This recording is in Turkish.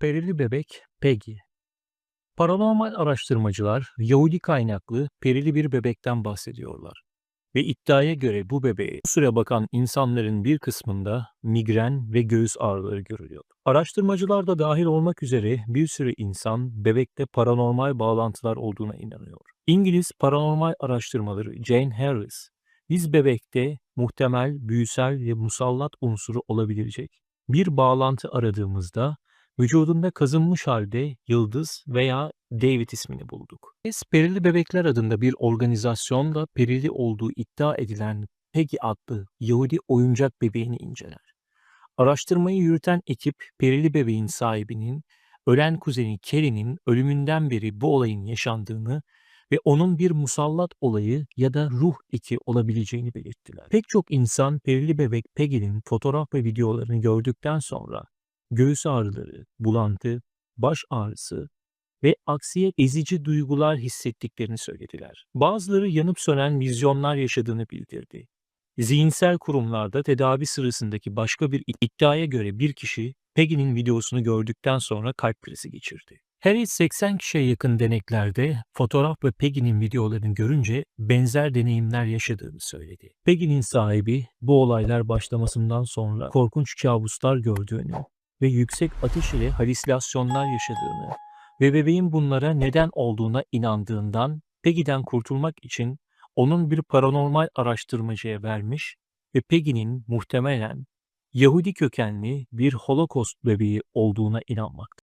Perili bebek Peggy Paranormal araştırmacılar Yahudi kaynaklı perili bir bebekten bahsediyorlar. Ve iddiaya göre bu bebeğe bu süre bakan insanların bir kısmında migren ve göğüs ağrıları görülüyor. Araştırmacılar da dahil olmak üzere bir sürü insan bebekte paranormal bağlantılar olduğuna inanıyor. İngiliz paranormal araştırmaları Jane Harris, biz bebekte muhtemel büyüsel ve musallat unsuru olabilecek bir bağlantı aradığımızda vücudunda kazınmış halde Yıldız veya David ismini bulduk. Biz Perili Bebekler adında bir organizasyonla perili olduğu iddia edilen Peggy adlı Yahudi oyuncak bebeğini inceler. Araştırmayı yürüten ekip perili bebeğin sahibinin ölen kuzeni Kerry'nin ölümünden beri bu olayın yaşandığını ve onun bir musallat olayı ya da ruh eki olabileceğini belirttiler. Pek çok insan perili bebek Peggy'nin fotoğraf ve videolarını gördükten sonra göğüs ağrıları, bulantı, baş ağrısı ve aksiyet ezici duygular hissettiklerini söylediler. Bazıları yanıp sönen vizyonlar yaşadığını bildirdi. Zihinsel kurumlarda tedavi sırasındaki başka bir iddiaya göre bir kişi Peggy'nin videosunu gördükten sonra kalp krizi geçirdi. Harris 80 kişiye yakın deneklerde fotoğraf ve Peggy'nin videolarını görünce benzer deneyimler yaşadığını söyledi. Peggy'nin sahibi bu olaylar başlamasından sonra korkunç kabuslar gördüğünü ve yüksek ateş ile halüsinasyonlar yaşadığını ve bebeğin bunlara neden olduğuna inandığından Peggy'den kurtulmak için onun bir paranormal araştırmacıya vermiş ve Peggy'nin muhtemelen Yahudi kökenli bir Holocaust bebeği olduğuna inanmaktadır.